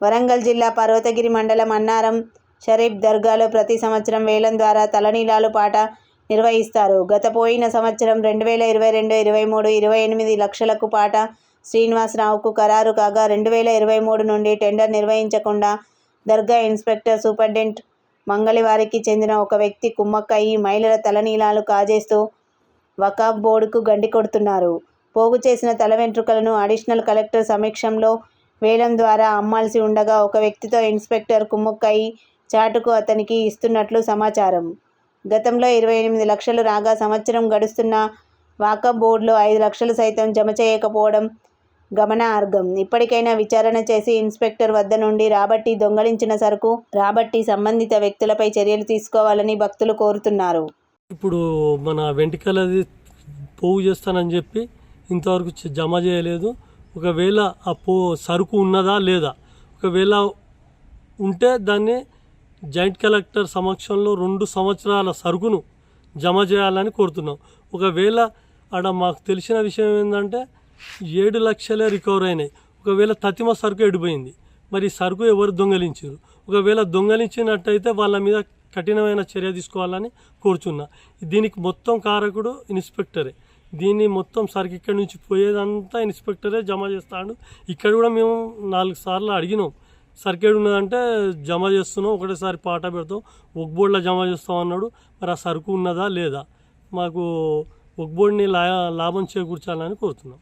వరంగల్ జిల్లా పర్వతగిరి మండలం అన్నారం షరీఫ్ దర్గాలో ప్రతి సంవత్సరం వేలం ద్వారా తలనీలాలు పాట నిర్వహిస్తారు. గత పోయిన సంవత్సరం రెండు వేల ఇరవై రెండు ఇరవై మూడు ఇరవై ఎనిమిది లక్షలకు పాట శ్రీనివాసరావుకు ఖరారు కాగా రెండు వేల ఇరవై మూడు నుండి టెండర్ నిర్వహించకుండా దర్గా ఇన్స్పెక్టర్ సూపరింటెండెంట్ మంగళవారికి చెందిన ఒక వ్యక్తి కుమ్మక్కయి మహిళల తలనీలాలు కాజేస్తూ వకాఫ్ బోర్డుకు గండి కొడుతున్నారు. పోగు చేసిన తల వెంట్రుకలను అడిషనల్ కలెక్టర్ సమక్షంలో వేలం ద్వారా అమ్మాల్సి ఉండగా ఒక వ్యక్తితో ఇన్స్పెక్టర్ కుమ్ముక్కయి చాటుకు అతనికి ఇస్తున్నట్లు సమాచారం. గతంలో ఇరవై ఎనిమిది లక్షలు రాగా సంవత్సరం గడుస్తున్న వాకప్ బోర్డులో ఐదు లక్షలు సైతం జమ చేయకపోవడం గమనార్హం. ఇప్పటికైనా విచారణ చేసి ఇన్స్పెక్టర్ వద్ద నుండి రాబట్టి దొంగలించిన సరుకు రాబట్టి సంబంధిత వ్యక్తులపై చర్యలు తీసుకోవాలని భక్తులు కోరుతున్నారు. ఇప్పుడు మన వెంట్రుకలది పోగు చేస్తానని చెప్పి ఇంతవరకు జమ చేయలేదు. ఒకవేళ ఆ పో సరుకు ఉన్నదా లేదా? ఒకవేళ ఉంటే దాన్ని జాయింట్ కలెక్టర్ సమక్షంలో రెండు సంవత్సరాల సరుకును జమ చేయాలని కోరుతున్నాం. ఒకవేళ ఆడ మాకు తెలిసిన విషయం ఏంటంటే ఏడు లక్షలే రికవర్ అయినాయి. ఒకవేళ తతిమ సరుకు ఎడిపోయింది. మరి సరుకు ఎవరు దొంగలించారు? ఒకవేళ దొంగలించినట్టయితే వాళ్ళ మీద కఠినమైన చర్య తీసుకోవాలని కోరుచున్నా. దీనికి మొత్తం కారకుడు ఇన్స్పెక్టరే. దీన్ని మొత్తం సరికి ఇక్కడి నుంచి పోయేదంతా ఇన్స్పెక్టరే జమ చేస్తాడు. ఇక్కడ కూడా మేము నాలుగు సార్లు అడిగినాం. సర్కేడ్ ఉన్నదంటే జమ చేస్తున్నాం ఒకటేసారి పాట పెడతాం ఒక బోర్డులో జమ చేస్తాం అన్నాడు. మరి ఆ సరుకు ఉన్నదా లేదా? మాకు ఒక బోర్డుని లా లాభం చేకూర్చాలని కోరుతున్నాం.